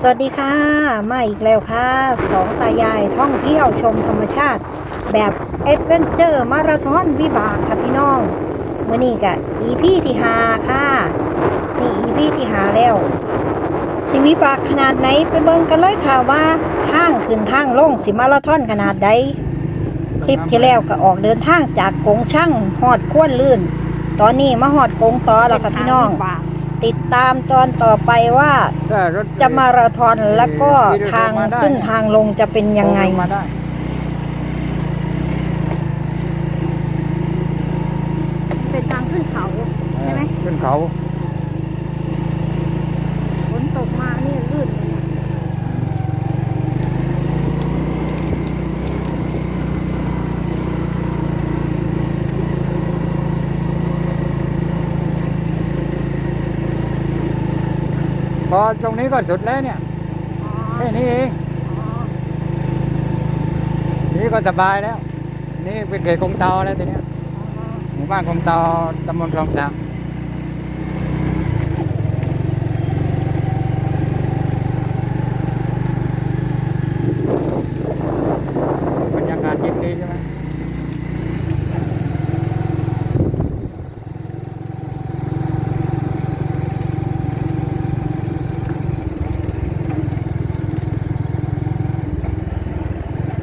สวัสดีค่ะ มาอีกแล้วค่ะสองตายายท่องเที่ยวชมธรรมชาติ แบบเอดเวนเจอร์มาราธอนวิบากค่ะพี่น้องมื่อนี้กะอีพีที่หาค่ะนี่อีพีที่หาแล้วสิวิบากขนาดไหนไปเบิ่งกันเลยค่ะว่าทางขึ้นทางลงสิมาราธอนขนาดใดคลิปที่แล้วก็ออกเดินทางจากกงช่างหอดควนลื่น ตอนนี้มาหอดกงต่อแล้วค่ะพี่น้อง ติดตามตอนต่อไปว่าก็รถจะมาราธอนแล้วก็ทางขึ้นทางลงจะเป็นยังไงมาได้เป็นทางขึ้นเขาใช่ไหมเออขึ้นเขา ฝนตกมานี่ลื่นเลยนะ พ อตรงนี้ก็สุดแล้วเนี่ยอ๋อแค่นี้เองอ๋อนี่ก็สบายแล้ว นี่เป็นเขตกงเตาแล้วทีเนี้ยหมู่บ้านกงเตาตำบลคลองสามบรรยากาศเย็นดีใช่ไหม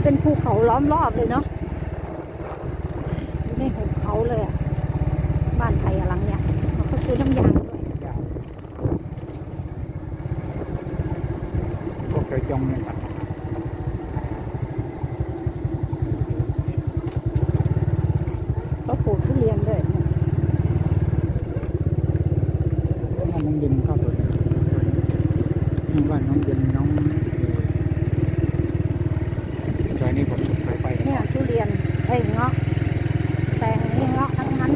เป็นภูเขาล้อมรอบเลยเนาะอยู่ในหุบเขาเลยอะบ้านใครอะหลังเนี่ยเขาซื้อน้ำยางด้วยพวกเคยจงเนี่ยครับเขาปลูกทุเรียนด้วยน้องเย็นเข้าไปนี่บ้านน้องเย็นน้องซอยนี้ผมเคยไป เนี่ยทุเรี ยนไอ้ยเงาะแตงนี่เงาะทั้งนั้น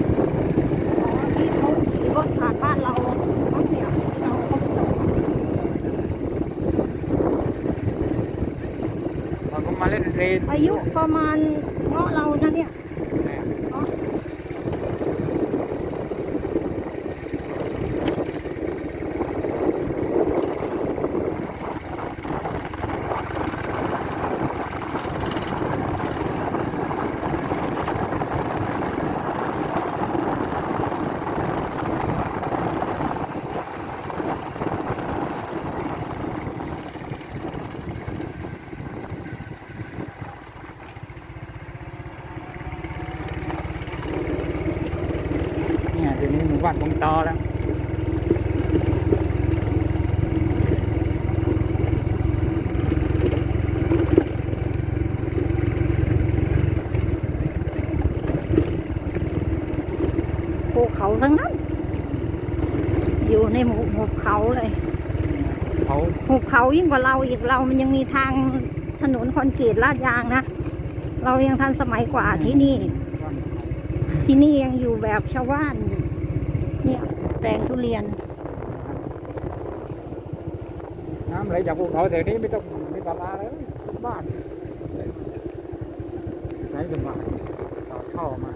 อ๋อที่เขาขี่รถผ่านบ้านเราเขาเนี่ยที่เราเขาไปส่งตอนผมมาเล่นดนตรีอายุประมาณเงาะเรานะเนี่ย เงาะ เนี่ย เดี๋ยวนี้หมู่บ้านคงตอแล้วภูเขาทั้งนั้น อยู่ในหมู่หุบเขาเลยเขาหุบเขายิ่งกว่าเราอีกเรามันยังมีทางถนนคอนกรีตลาดยางนะ เรายังทันสมัยกว่าที่นี่บ้านที่นี่ยังอยู่แบบชาวบ้านอยู่ เนี่ยแปลงทุเรียน น้ำไหลจากภูเขาแถวนี้ไม่ต้องไม่ต้องมาเลยบ้านไหลสบายต่อเข้ามา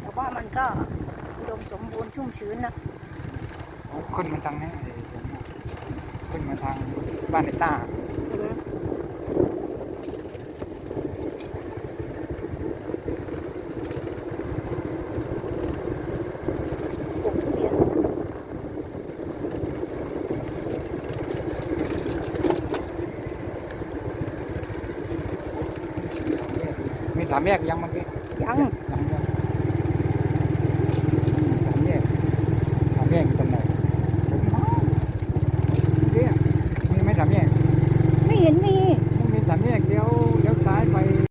แต่ว่ามันก็อุดมสมบูรณ์ชุ่มชื้นนะเอาขึ้นมาทางนี้ไอ้ผมน่ะ ขึ้นมาทางบ้านในต้าปลูกทุเรียนมีสามแยกยังเมื่อกี้ยังยังยังสามแยกสามแยกอยู่ตรงไหน